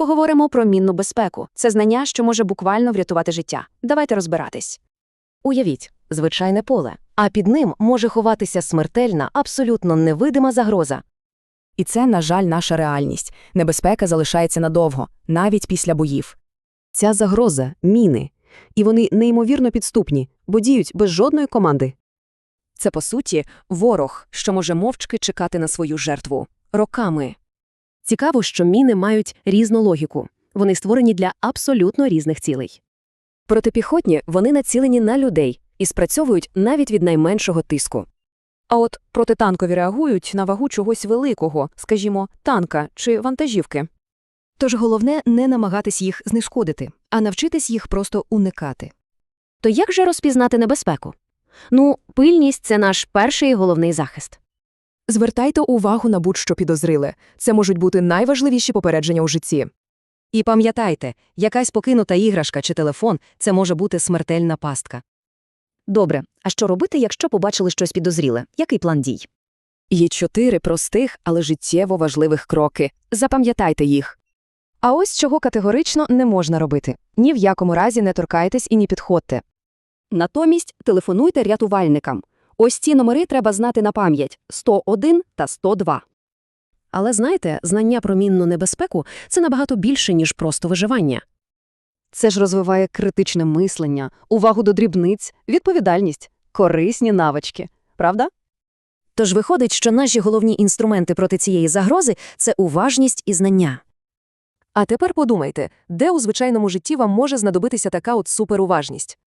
Поговоримо про мінну безпеку. Це знання, що може буквально врятувати життя. Давайте розбиратись. Уявіть, звичайне поле, а під ним може ховатися смертельна, абсолютно невидима загроза. І це, на жаль, наша реальність. Небезпека залишається надовго, навіть після боїв. Ця загроза міни. І вони неймовірно підступні, бо діють без жодної команди. Це, по суті, ворог, що може мовчки чекати на свою жертву. Роками. Цікаво, що міни мають різну логіку. Вони створені для абсолютно різних цілей. Протипіхотні вони націлені на людей і спрацьовують навіть від найменшого тиску. А от протитанкові реагують на вагу чогось великого, скажімо, танка чи вантажівки. Тож головне не намагатись їх знешкодити, а навчитись їх просто уникати. То як же розпізнати небезпеку? Ну, пильність це наш перший і головний захист. Звертайте увагу на будь-що підозріле. Це можуть бути найважливіші попередження у житті. І пам'ятайте, якась покинута іграшка чи телефон це може бути смертельна пастка. Добре, а що робити, якщо побачили щось підозріле? Який план дій? Є чотири простих, але життєво важливих кроки. Запам'ятайте їх. А ось чого категорично не можна робити. Ні в якому разі не торкайтесь і не підходьте. Натомість телефонуйте рятувальникам. Ось ці номери треба знати на пам'ять 101 та 102. Але знаєте, знання про мінну небезпеку це набагато більше, ніж просто виживання. Це ж розвиває критичне мислення, увагу до дрібниць, відповідальність, корисні навички. Правда? Тож виходить, що наші головні інструменти проти цієї загрози це уважність і знання. А тепер подумайте, де у звичайному житті вам може знадобитися така от суперуважність?